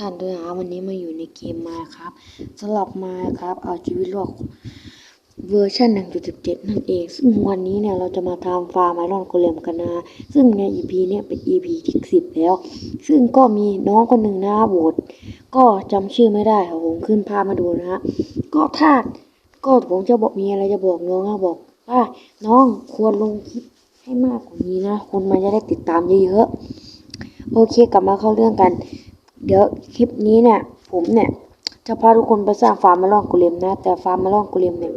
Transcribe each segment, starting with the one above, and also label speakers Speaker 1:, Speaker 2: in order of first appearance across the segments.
Speaker 1: ท่านด้วยนะวันนี้มาอยู่ในเกมมาครับสำหรับมาครับเอาชีวิตรอดเวอร์ชัน1.17 นั่นเอง ซึ่งวันนี้เนี่ยเราจะมาทำฟาร์มไอรอนโกเลมกันนะซึ่งใน EP เนี่ยเป็น EP ที่10 แล้ว ซึ่งก็มีน้องคนหนึ่งนะโหวตก็จำชื่อไม่ได้ครับผมขึ้นภาพมาดูนะฮะก็ถ้าก็ผมจะบอกมีอะไรจะบอกน้องนะบอกว่าน้องควรลงคลิปให้มากกว่านี้นะคนมันจะได้ติดตามเยอะๆโอเคกลับมาเข้าเรื่องกัน เดี๋ยวคลิปนี้เนี่ย ผมเนี่ย จะพาทุกคนไปสร้างฟาร์มมาล่อนกุเลมนะ แต่ฟาร์มมาล่อนกุเลมเนี่ย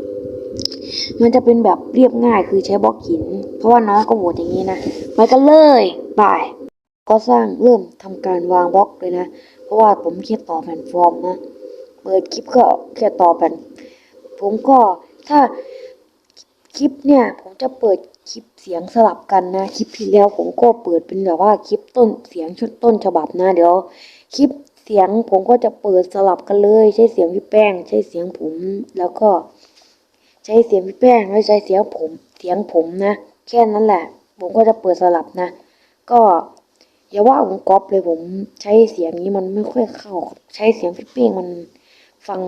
Speaker 1: มันจะเป็นแบบเรียบง่ายคือใช้บล็อกหิน เพราะว่าน้องก็โหวตอย่างนี้นะไปกันเลยบายก็สร้างเริ่มทำการวางบล็อกเลยนะ เพราะว่าผมแค่ต่อแผ่นฟอร์มนะ เปิดคลิปก็แค่ต่อแผ่น ผมก็ถ้าคลิปเนี่ย ผมจะเปิดคลิปเสียงสลับกันนะ คลิปที่แล้วผมก็เปิดเป็นแบบว่าคลิปต้นเสียงชุดต้นฉบับนะ เดี๋ยว คลิปเสียงผมก็จะเปิดสลับกันเลย ใช้เสียงพี่แป้ง ใช้เสียงผม แล้วก็ ใช้เสียงพี่แป้งแล้วใช้เสียงผม เสียงผมนะ แค่นั้นแหละ ผมก็จะเปิดสลับนะ ก็อย่าว่าผมก๊อปเลยผมใช้เสียงนี้มันไม่ค่อยเข้า ใช้เสียงพี่แป้งมันฟัง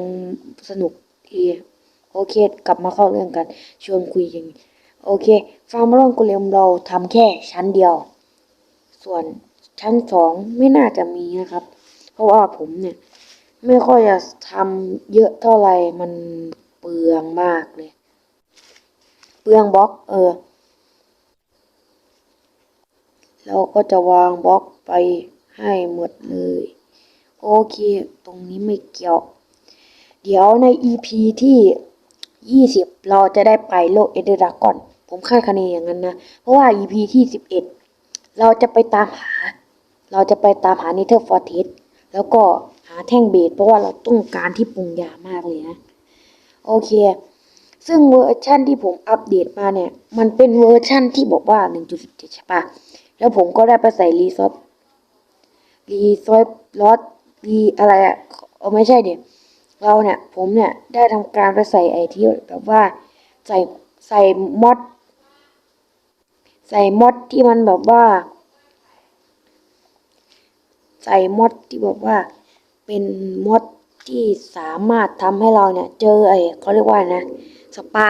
Speaker 1: สนุกดีโอเค กลับมาเข้าเรื่องกัน ชวนคุยอย่างโอเคฟาร์มรอนกุเลมเราทำแค่ชั้นเดียว ส่วน ชั้นสองไม่น่าจะมีนะครับ เพราะว่าผมเนี่ย ไม่ค่อยจะทำเยอะเท่าไหร่มันเปลืองมากเลย เปลืองบล็อกเออเราก็จะวางบล็อกไปให้หมดเลย โอเค ตรงนี้ไม่เกี่ยว เดี๋ยวใน EP ที่ 20 เราจะได้ไปโลกเอเดรากอน ผมคาดคะเนอย่างนั้นนะ เพราะว่า EP ที่ 11 เราจะไปตามหา เราจะไปตามหาเนเธอร์ฟอร์เทสแล้วก็หาแท่งเบสเพราะว่าเราต้องการที่ปรุงยามากเลยนะ โอเค ซึ่งเวอร์ชั่นที่ผมอัปเดตมาเนี่ย มันเป็นเวอร์ชั่นที่บอกว่า 1.17 ใช่ปะแล้วผมก็ได้ไปใส่รีซอสรีซอสลอสรีอะไรอะเออไม่ใช่เดี๋ยวเราเนี่ย ผมเนี่ยได้ทำการไปใส่ไอที่แบบว่าใส่ใส่มอดใส่มอดที่มันแบบว่า ใส่มอดที่แบบว่า เป็นมอดที่สามารถทำให้เราเนี่ย เจอไอ้เขาเรียกว่านะสปา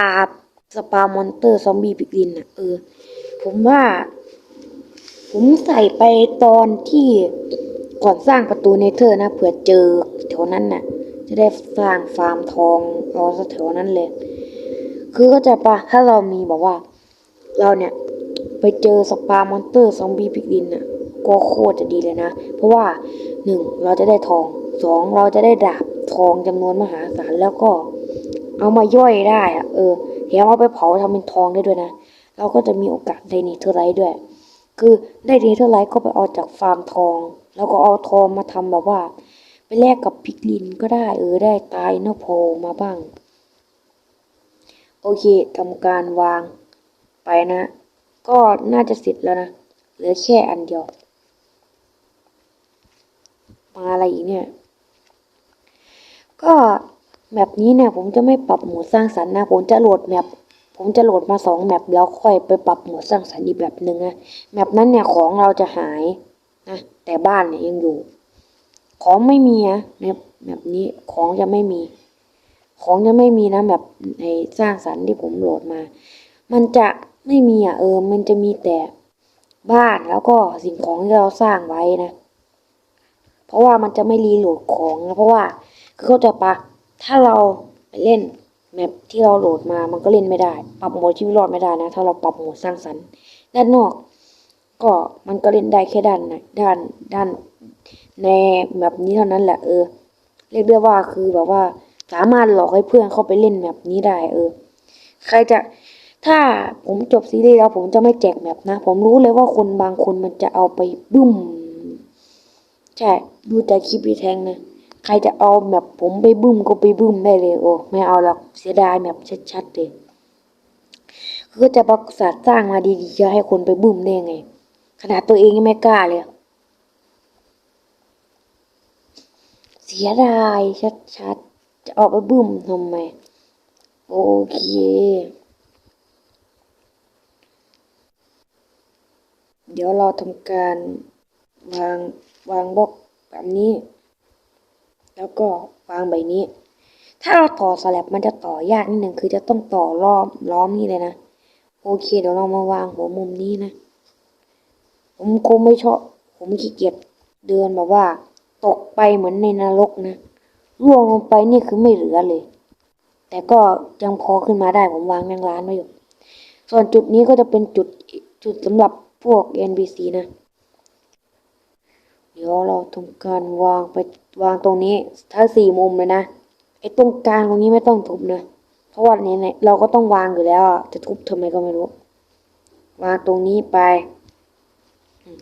Speaker 1: สปามอนเตอร์ซอมบี้พิกลินอะเออ ผมว่า ผมใส่ไปตอนที่ก่อนสร้างประตูเนเธอร์นะเผื่อเจอแถวนั้นน่ะ จะได้สร้างฟาร์มทองรอสักแถวนั้นเลย คือก็จะปะถ้าเรามีบอกว่า เราเนี่ย ไปเจอสปามอนเตอร์ซอมบี้พิกลินน่ะ ก็โคตรจะดีเลยนะ เพราะว่าหนึ่งเราจะได้ทองสองเราจะได้ดาบทองจำนวนมหาศาลแล้วก็ เอามาย่อยได้อะเออแถมเอาไปเผาทำเป็นทองได้ด้วยนะ เราก็จะมีโอกาสได้เนเธอร์ไลท์ด้วย คือได้เนเธอร์ไลท์ก็ไปเอาจากฟาร์มทอง แล้วก็เอาทองมาทำแบบว่า ไปแลกกับพิกลินก็ได้เออได้ตายเนอโพมาบ้าง โอเคทำการวางไปนะ ก็น่าจะเสร็จแล้วนะเหลือแค่อันเดียว มาอะไรอีกเนี่ย ก็แมปนี้เนี่ยผมจะไม่ปรับโหมดสร้างสรรค์นะ ผมจะโหลดแมปผมจะโหลดมาสองแมปแล้วค่อยไปปรับโหมดสร้างสรรค์อีกแบบหนึ่งนะแมปนั้นเนี่ยของเราจะหายนะแต่บ้านเนี่ยยังอยู่ ของไม่มีนะแมปแบบนี้ของจะไม่มี ของจะไม่มีนะแบบในสร้างสรรค์ที่ผมโหลดมา มันจะไม่มีอะเออ มันจะมีแต่บ้านแล้วก็สิ่งของที่เราสร้างไว้นะ เพราะว่ามันจะไม่รีโหลดของนะเพราะว่าคือเข้าใจปะถ้าเราไปเล่นแมปที่เราโหลดมามันก็เล่นไม่ได้ ปรับโหมดชีวิตรอดไม่ได้นะ ถ้าเราปรับโหมดสร้างสรรค์ ด้านนอก ก็มันก็เล่นได้แค่ด้านไหนด้านด้านในแบบนี้เท่านั้นแหละเออ เรียกได้ว่าคือแบบว่าสามารถหลอกให้เพื่อนเข้าไปเล่นแบบนี้ได้ เออ ใครจะถ้าผมจบซีรีส์แล้วผมจะไม่แจกแมปนะ ผมรู้เลยว่าคนบางคนมันจะเอาไปบึ้ม ใช่ ดูจากคลิปพี่แทงนะ ใครจะเอาแมปผมไปบึ้มก็ไปบึ้มได้เลยโอ้ไม่เอาหรอกเสียดายแมปชัดๆเลยคือจะประสาทสร้างมาดีๆจะให้คนไปบึ้มได้ไง ขนาดตัวเองยังไม่กล้าเลย เสียดายชัดๆ จะเอาไปบึ้มทำไม โอเคเดี๋ยวเราทำการวาง วางบล็อกแบบนี้ แล้วก็วางใบนี้ ถ้าเราต่อสลับมันจะต่อยากนิดหนึ่งคือจะต้องต่อรอบล้อมนี่เลยนะ โอเคเดี๋ยวเรามาวางหัวมุมนี้นะ ผมคงไม่ชอบ ผมขี้เกียจเดินแบบว่า ตกไปเหมือนในนรกนะร่วงลงไปนี่คือไม่เหลือเลย แต่ก็ยังพอขึ้นมาได้ผมวางแมงร้านไว้อยู่ ส่วนจุดนี้ก็จะเป็นจุดจุดสำหรับพวก NPC นะ เดี๋ยวเราทำการวางไปวางตรงนี้ทั้งสี่มุมเลยนะไอ้ตรงกลางตรงนี้ไม่ต้องทุบนะเพราะว่าเนี่ยเราก็ต้องวางอยู่แล้วจะทุบทำไมก็ไม่รู้ วางตรงนี้ไป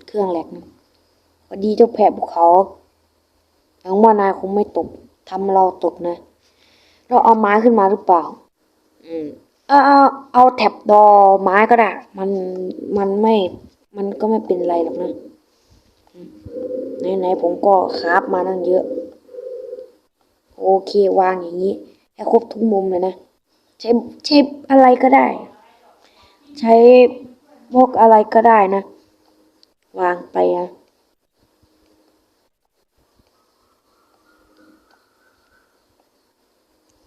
Speaker 1: เครื่องแหลกนะสวัสดีเจ้าแพะภูเขาหวังว่านายคงไม่ตกทำเราตกนะ เราเอาไม้ขึ้นมาหรือเปล่า อืมเอาเอาเอาแท็บดอไม้ก็ได้ มันมันไม่ มันก็ไม่เป็นไรหรอกนะ ไหนๆผมก็คราฟมาตั้งเยอะ โอเควางอย่างนี้ให้ครบทุกมุมเลยนะใช้ใช้อะไรก็ได้ ใช้พวกอะไรก็ได้นะ วางไปนะ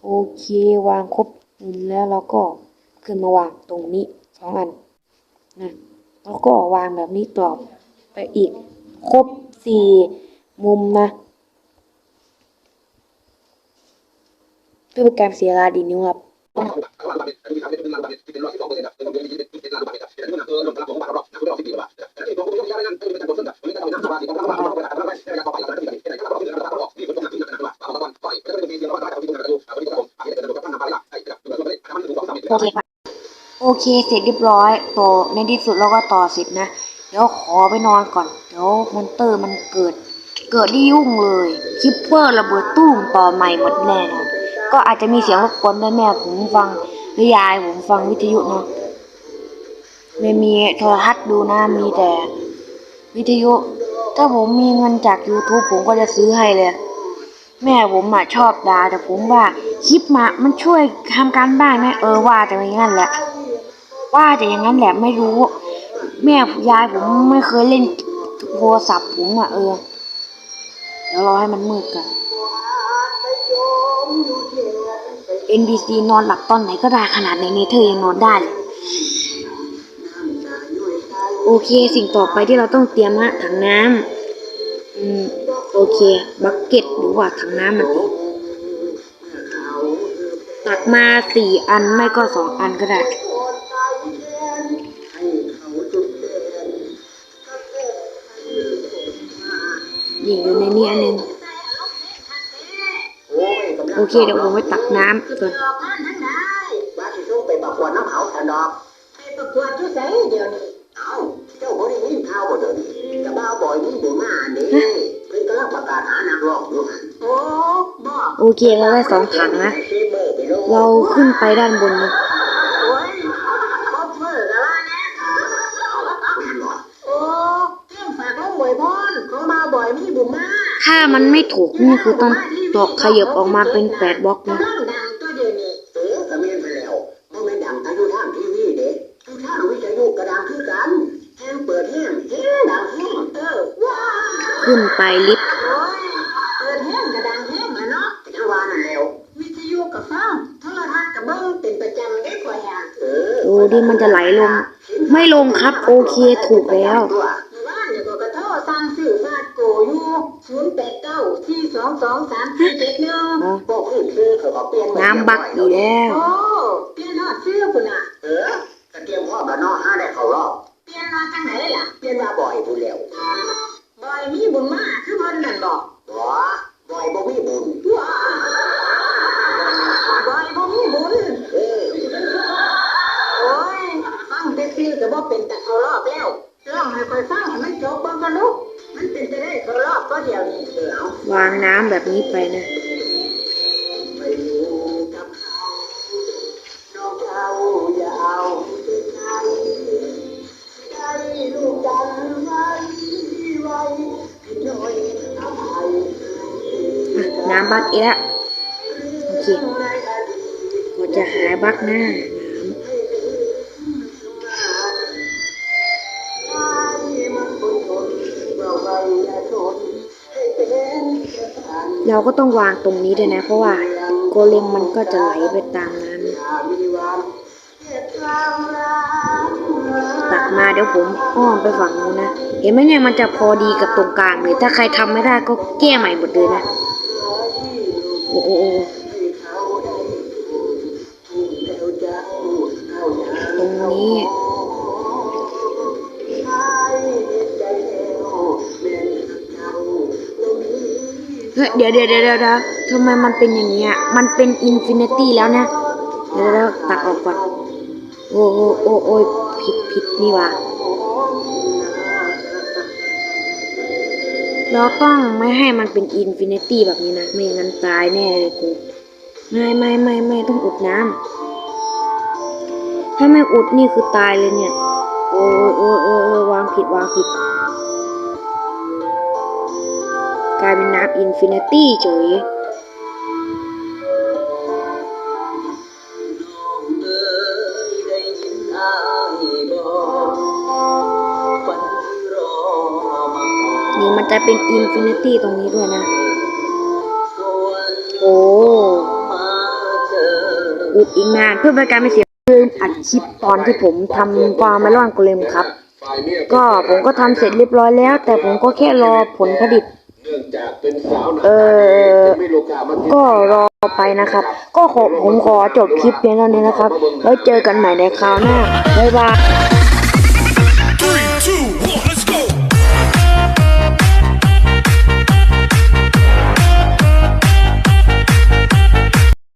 Speaker 1: โอเควางครบมุมแล้วเราก็ขึ้นมาวางตรงนี้สองอันนะแล้วก็วางแบบนี้ต่อไปอีกครบ สี่มุมนะเพื่อเป็นการเสียเวลาดีนิ้วครับโอเคครับโอเคเสร็จเรียบร้อยต่อในที่สุดเราก็ต่อเสร็จนะ ดี๋ยวขอไปนอนก่อน เดี๋ยวมอนเตอร์มันเกิด เกิดที่ยุ่งเลยคิปเปอร์ระเบิดตุ้มต่อใหม่หมดแน่นอนก็อาจจะมีเสียงรบกวนด้วยแม่ผมฟังหรือยายผมฟังวิทยุนะไม่มีโทรทัศน์ดูนะมีแต่ วิทยุ ถ้าผมมีเงินจาก YouTube ผมก็จะซื้อให้เลย แม่ผมอะชอบด่าแต่ผมว่าคลิปมามันช่วยทำการบ้านไหมเออว่าแต่อย่างนั้นแหละ ว่าแต่อย่างนั้นแหละไม่รู้ แม่ยายผมไม่เคยเล่นโทรศัพท์ผมอะเออเดี๋ยวรอให้มันมืดกัน NBC นอนหลับตอนไหนก็ได้ขนาดในเนเธอร์ยังนอนได้เลยโอเคสิ่งต่อไปที่เราต้องเตรียมฮะถังน้ำอืมโอเค บักเก็ตหรือว่าถังน้ำมันเองตักมาสี่อันไม่ก็สองอันก็ได้ นี่อยู่ในนี้อันหนึงโอเคเดี๋ยวผมไปตักน้ำก่อน
Speaker 2: ว่าสิส่งไปประกวดน้ำเขาแทนดอก
Speaker 3: ไปประกวดอยู่ไสเดี๋ยวนี้
Speaker 2: เอ้าเจ้าบ่ได้ยินข่าวบ่เดี๋ยวนี้กระบ้าวบ่อยนี่บ่มาเด้เพิ่นกำลังประกาศหานักร้องอยู่หั่น
Speaker 3: โอ้บอก
Speaker 1: โอเคเราได้สองถังนะ
Speaker 2: ซีเบอร์ไปลง
Speaker 1: เราขึ้นไปด้านบนนะ ถ้ามันไม่ถูกนี่คือต้องตอกขยับออกมาเป็นแปดบล็อกนะขึ้นไปลิฟต์
Speaker 3: โอ้ดแห้งกระดังแห้งอะเนาะ
Speaker 2: จังว่านั่นแล้ว
Speaker 3: วิทยุกับฟังโทรทัศน์กับเบิ้งเป็นประจำได้กว่าอย่าง
Speaker 2: เออ
Speaker 1: ดูดิมันจะไหลลง ไม่ลงครับ โอเคถูกแล้ว
Speaker 3: ศูนย์แปดเก้าสี่สองสองสามสี่เจ็ดหนึ่ง
Speaker 1: อะ
Speaker 2: พวกอื่นคือเขาก็เปลี่ยน
Speaker 1: น้ำบักอีกแล้ว
Speaker 3: โอ้เปลี่ยนฮอดชื่อพุ่นน่ะ
Speaker 2: เออก็เตรียมพร้อมแล้วเนาะห้าได้เข้ารอบ
Speaker 3: เปลี่ยนมาจังไหนล่ะ
Speaker 2: เปลี่ยนมาบ่อยพูดแล้ว
Speaker 3: บอยมีบุญมากคือเพิ่นนั่นบอก
Speaker 2: บ่บ่อยบ่มีบุญ
Speaker 3: ว้าบอยบ่มีบุญ
Speaker 2: เออ
Speaker 3: โอ้ยฟังแต่ซื่อก็บ่เป็นแต่เขารอบแล้วร้องให้คอยฟังให้มันจบเบิ่งกันลูก มันเป็นจะได้เขารอบก็เดียวนี้เดียว
Speaker 1: วางน้ำแบบนี้ไปนะ
Speaker 2: น้องเขาอย่าเอาแต่ใจได้ลูกกันไว้ไว้พี่น้อยอภัย
Speaker 1: อะน้ำบักอีกแล้วโอเคเราจะหาบักหน้า
Speaker 2: เรา
Speaker 1: ก็ต้องวางตรงนี้ด้วยนะ เพราะว่าโกเลมมันก็จะไหลไปตามน้ำตัดมาเดี๋ยวผมอ้อมไปฝั่งนู้นนะ เห็นไหมเนี่ยมันจะพอดีกับตรงกลางเลย ถ้าใครทำไม่ได้ก็แก้ใหม่หมดเลยนะ โอ้โห เฮ้ยเดี๋ยวเดี๋ยวเดี๋ยวเดี๋ยวทำไมมันเป็นอย่างเงี้ย มันเป็นอินฟินิตี้แล้วนะ เดี๋ยวเดี๋ยวตัดออกก่อน โอ้โอ้โอ้โอ้ยผิดผิดนี่ว่าเราต้องไม่ให้มันเป็นอินฟินิตี้แบบนี้นะ ไม่งั้นตายแน่เลยกู ไม่ไม่ไม่ไม่ต้องอุดน้ำ ถ้าไม่อุดนี่คือตายเลยเนี่ย โอ้โอ้ยโอ้ยโอ้ยวางผิดวางผิด กลายเป็นน้ำอินฟินิตี้เฉยนี่มันจะเป็นอินฟินิตี้ตรงนี้ด้วยนะ โอ้อุดอีกนานเพื่อเป็นการไม่เสียลืมอัดคลิปตอนที่ผมทำฟาร์มไมลอนโกเลมครับ ก็ผมก็ทำเสร็จเรียบร้อยแล้ว แต่ผมก็แค่รอผลผลิต
Speaker 2: เอ
Speaker 1: อก็รอไปนะครับ ก็ขอผมขอจบคลิปเพียงเท่านี้นะครับ แล้วเจอกันใหม่ในคราวหน้าบ๊ายบาย